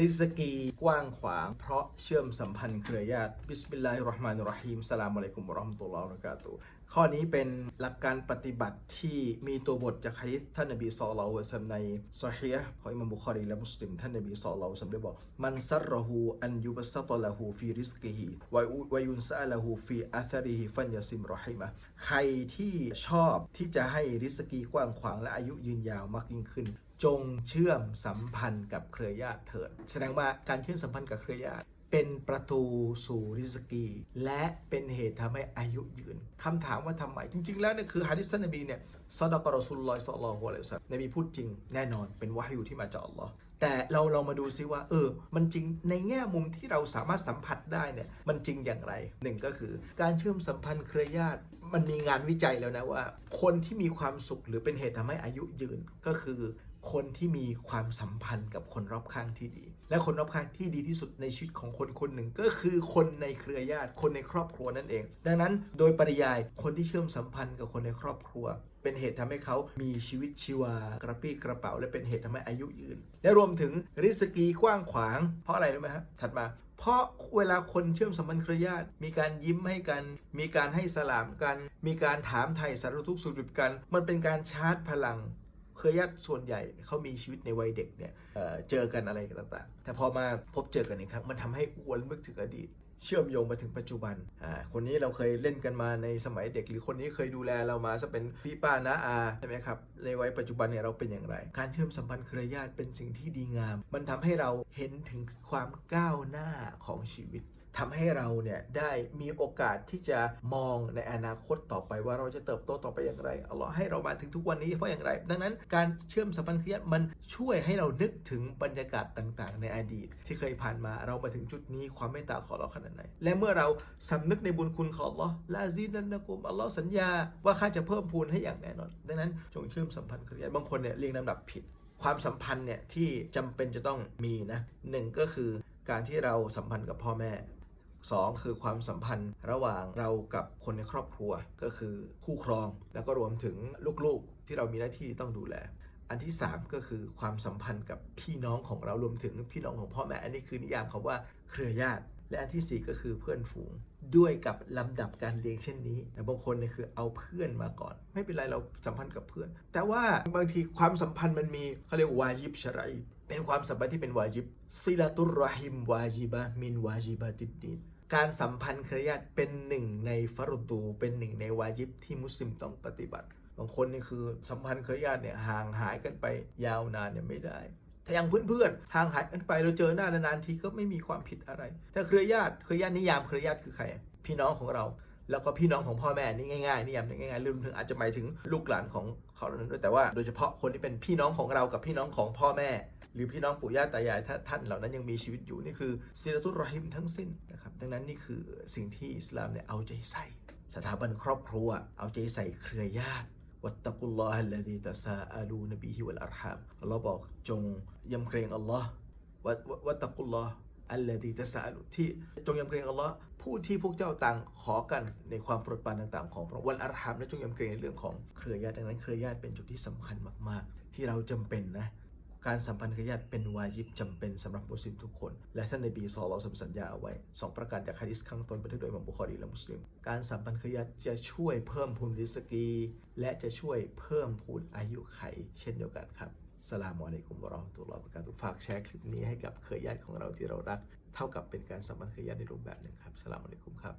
ริสกีกว้างขวาง เพราะเชื่อมสัมพันธ์เครือญาติบิสมิลลาฮิรราะห์มานิรราะฮีมสลามอะลัยกุมราห์มตุลลอฮ์วะบะเราะกาตุข้อนี้เป็นหลักการปฏิบัติที่มีตัวบทจากฮะดีษท่านนบีศ็อลลัลลอฮุอะลัยฮิวะซัลลัมในซอฮีฮ์ของอิหม่ามบุคอรีและมุสลิมท่านนบีศ็อลลัลลอฮุอะลัยฮิวะซัลลัมได้บอก มันซัรรหูอันยุบซัตละหูฟีริสกิฮิวะอุวยุนซะละหูฟีอาธาริฮิฟันยาซิมรอฮิมะใครที่ชอบที่จะให้ริสกีกว้างขวางและอายุยืนยาวมากยิ่งขึ้นจงเชื่อมสัมพันธ์กับเครือญาติเถิด แสดงว่าการเชื่อมสัมพันธ์กับเครือญาติเป็นประตูสู่ริสกี และเป็นเหตุทำให้อายุยืนคำถามว่าทำไม จริง ๆ แล้วเนี่ยคือฮะดิษท่านนบีเนี่ยซอดากรอสุลลอยสอลอฮุอะลัยฮิวะซัลลัมนบีพูดจริงแน่นอนเป็นวะฮยูที่มาจากอัลลอฮ์แต่เราเรามาดูซิว่า เออ มันจริงในแง่มุมที่เราสามารถสัมผัสได้เนี่ยมันจริงอย่างไรหนึ่งก็คือ การเชื่อมสัมพันธ์เครือญาติ มันมีงานวิจัยแล้วนะว่า คนที่มีความสุขหรือเป็นเหตุทำให้อายุยืนก็คือ คนที่มีความสัมพันธ์กับคนรอบข้างที่ดี และคนรอบข้างที่ดีที่สุดในชีวิตของคนคนหนึ่งก็คือคนในเครือญาติ คนในครอบครัวนั่นเอง ดังนั้นโดยปริยายคนที่เชื่อมสัมพันธ์กับคนในครอบครัว เป็นเหตุทำให้เขามีชีวิตชีวากระปี้กระเป๋า และเป็นเหตุทำให้อายุยืน และรวมถึงริสกีกว้างขวาง เพราะอะไรรู้ไหมฮะถัดมาเพราะเวลาคนเชื่อมสัมพันธ์เครือญาติ มีการยิ้มให้กัน มีการให้สลามกัน มีการถามไถ่สารทุกข์สุขดิบกัน มันเป็นการชาร์จพลัง เครือญาติส่วนใหญ่เขามีชีวิตในวัยเด็กเนี่ยเเจอกันอะไรต่างๆ แต่พอมาพบเจอกันอีกครั้งมันทำให้อ้วนนึกถึงอดีต เชื่อมโยงมาถึงปัจจุบันอ่าคนนี้เราเคยเล่นกันมาในสมัยเด็ก หรือคนนี้เคยดูแลเรามาจะเป็นพี่ป้าน้าอาใช่ไหมครับในวัยปัจจุบันเนี่ยเราเป็นอย่างไร การเชื่อมสัมพันธ์เครือญาติเป็นสิ่งที่ดีงาม มันทำให้เราเห็นถึงความก้าวหน้าของชีวิต ทำให้เราเนี่ยได้มีโอกาสที่จะมองในอนาคตต่อไปว่าเราจะเติบโตต่อไปอย่างไรอัลลอฮ์ให้เรามาถึงทุกวันนี้เพราะอย่างไร ดังนั้นการเชื่อมสัมพันธ์เครือญาติมันช่วยให้เรานึกถึงบรรยากาศต่าง ๆ ในอดีต ที่เคยผ่านมาเรามาถึงจุดนี้ความเมตตาของเราขนาดไหน และเมื่อเราสำนึกในบุญคุณของอัลลอฮ์ลาซีนันนะกุมอัลลอฮ์สัญญาว่าข้าจะเพิ่มพูนให้อย่างแน่นอน ดังนั้นจงเชื่อมสัมพันธ์เครือญาบางคนเนี่ยเรียงลำดับผิดความสัมพันธ์เนี่ยที่จำเป็นจะต้องมีนะหนึ่งก็คือการที่เราสัมพันธ์กับพ่อแม่ สองคือความสัมพันธ์ระหว่างเรากับคนในครอบครัว ก็คือคู่ครอง แล้วก็รวมถึงลูกๆที่เรามีหน้าที่ต้องดูแล อันที่ 3 ก็คือความสัมพันธ์กับพี่น้องของเรารวมถึงพี่น้องของพ่อแม่ อันนี้คือนิยามคำว่าเครือญาติ และอันทีสี่ 4 ก็คือเพื่อนฝูง ด้วยกับลำดับการเรียงเช่นนี้แต่บางคนเนี่ยคือเอาเพื่อนมาก่อน ไม่เป็นไรเราสัมพันธ์กับเพื่อน แต่ว่าบางทีความสัมพันธ์มันมีเขาเรียกวาจิบชรัยเป็นความสัมพันธ์ที่เป็นวาจิบซิลาตุรรอฮิมวาจิบะมินวาจิบะติดดีน การสัมพันธ์เครือญาติเป็นหนึ่งในฟารุตู เป็นหนึ่งในวาจิบที่มุสลิมต้องปฏิบัติ บางคนนี่คือสัมพันธ์เครือญาติเนี่ยห่างหายกันไปยาวนานเนี่ยไม่ได้ถ้าอย่างเพื่อนๆห่างหายกันไปเราเจอหน้านานๆทีก็ไม่มีความผิดอะไรถ้าเครือญาติเครือญาตินิยามเครือญาติคือใคร พี่น้องของเรา แล้วก็พี่น้องของพ่อแม่นี่ง่ายๆนิยามง่ายๆรวมถึงอาจจะหมายถึงลูกหลานของเขาเหล่านั้นด้วยแต่ว่าโดยเฉพาะคนที่เป็นพี่น้องของเรากับพี่น้องของพ่อแม่ หรือพี่น้องปู่ย่าตายายถ้าท่านเหล่านั้นยังมีชีวิตอยู่นี่คือซีรตุรรอฮิมทั้งสิ้นนะครับดังนั้นนี่คือสิ่งที่อิสลามเนี่ยเอาใจใส่ สถาบันครอบครัว เอาใจใส่เครือญาติวัตตะกุลลอฮะลดีตะซาอาลูนบีฮิวัลอัรฮามอัลลอฮ์บอกจงยำเกรงอัลลอฮ์วัตตะกุลลอฮ์อัลลดีตะซาอาลูที่จงยำเกรงอัลลอฮ์ผู้ที่พวกเจ้าต่างขอกันในความโปรดปรานต่างๆ ของพระวันอัรฮามและจงยำเกรงในเรื่องของเครือญาติดังนั้นเครือญาติเป็นจุดที่สำคัญมากๆ ที่เราจำเป็นนะ การสัมพันธ์เครือญาติเป็นวาญิบจำเป็นสำหรับมุสลิมทุกคน และท่านในบีซอลเราสัญญาเอาไว้สองประการจากฮะดิษข้างต้นบันทึกโดยมัมบุคอรีและมุสลิม การสัมพันธ์เครือญาติจะช่วยเพิ่มพูนริสกี และจะช่วยเพิ่มพูนอายุไข เช่นเดียวกันครับสลามอะลัยกุมวะราะห์มะตุลลอฮ์บะเรากาตุฝากแชร์คลิปนี้ให้กับเครือญาติของเราที่เรารัก เท่ากับเป็นการสัมพันธ์เครือญาติในรูปแบบหนึ่งครับสลามอะลัยกุมครับ